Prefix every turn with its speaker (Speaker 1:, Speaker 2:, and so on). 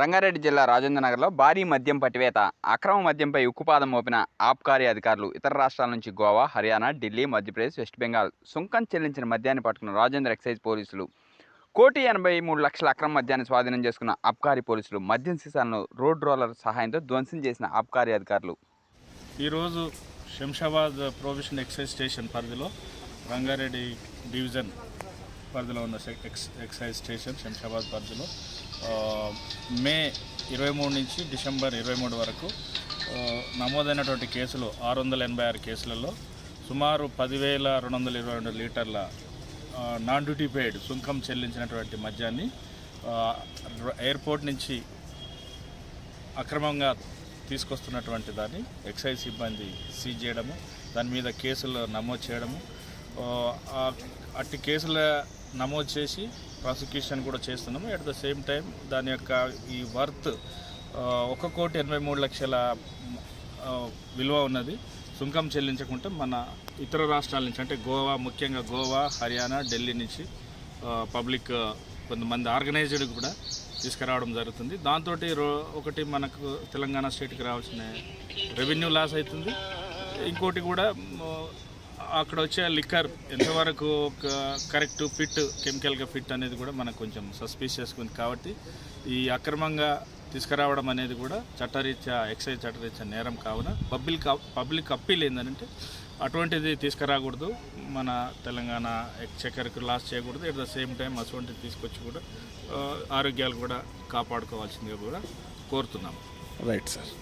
Speaker 1: రంగారెడ్డి జిల్లా రాజేంద్ర నగర్లో భారీ మద్యం పట్టివేత అక్రమ మద్యంపై ఉక్కుపాదం మోపిన ఆబ్కారీ అధికారులు ఇతర రాష్ట్రాల నుంచి గోవా హర్యానా ఢిల్లీ మధ్యప్రదేశ్ వెస్ట్ బెంగాల్ సుంకం చెల్లించిన మద్యాన్ని పట్టుకున్న రాజేంద్ర ఎక్సైజ్ పోలీసులు. కోటి ఎనభై మూడు లక్షల అక్రమ మద్యాన్ని స్వాధీనం చేసుకున్న అబ్కారీ పోలీసులు మద్యం సీసాలను రోడ్ రోలర్ సహాయంతో ధ్వంసం చేసిన అబ్కారీ అధికారులు.
Speaker 2: ఈరోజు శంషాబాద్ ప్రొవిషన్ ఎక్సైజ్ స్టేషన్ పరిధిలో రంగారెడ్డి డివిజన్ పరిధిలో ఉన్న సెక్- ఎక్స్ ఎక్సైజ్ స్టేషన్ శంషాబాద్ పరిధిలో. మే ఇరవై మూడు నుంచి డిసెంబర్ ఇరవై మూడు వరకు నమోదైనటువంటి కేసులు ఆరు వందల ఎనభై ఆరు కేసులలో సుమారు పదివేల రెండు వందల ఇరవై రెండు లీటర్ల నాన్ డ్యూటీ పెయిడ్ సుంకం చెల్లించినటువంటి మద్యాన్ని ఎయిర్పోర్ట్ నుంచి అక్రమంగా తీసుకొస్తున్నటువంటి దాన్ని ఎక్సైజ్ సిబ్బంది సీజ్ చేయడము దాని మీద కేసులు నమోదు చేయడము. అట్టి కేసుల నమోదు చేసి ప్రాసిక్యూషన్ కూడా చేస్తున్నాము. అట్ ద సేమ్ టైం దాని యొక్క ఈ వర్త్ ఒక కోటి ఎనభై మూడు లక్షల విలువ ఉన్నది. సుంకం చెల్లించకుంటే మన ఇతర రాష్ట్రాల నుంచి అంటే గోవా ముఖ్యంగా గోవా హర్యానా ఢిల్లీ నుంచి పబ్లిక్ కొంతమంది ఆర్గనైజ్డ్ కూడా తీసుకురావడం జరుగుతుంది. దాంతో ఒకటి మనకు తెలంగాణ స్టేట్కి రావాల్సిన రెవెన్యూ లాస్ అవుతుంది. ఇంకోటి కూడా అక్కడ వచ్చే లిక్కర్ ఎంతవరకు కరెక్ట్ ఫిట్ కెమికల్గా ఫిట్ అనేది కూడా మనకు కొంచెం సస్పీషియస్ ఉంది. కాబట్టి ఈ అక్రమంగా తీసుకురావడం అనేది కూడా చట్టరీత్యా ఎక్సైజ్ చట్టరీత్యా నేరం కావున పబ్లిక్ పబ్లిక్ అప్పీల్ ఏంటంటే అటువంటిది తీసుకురాకూడదు. మన తెలంగాణ ఎక్చకర్కి లాస్ చేయకూడదు. ఎట్ ద సేమ్ టైం అటువంటిది తీసుకొచ్చి కూడా ఆరోగ్యాలు కూడా కాపాడుకోవాల్సిందిగా కూడా కోరుతున్నాం.
Speaker 3: Right sir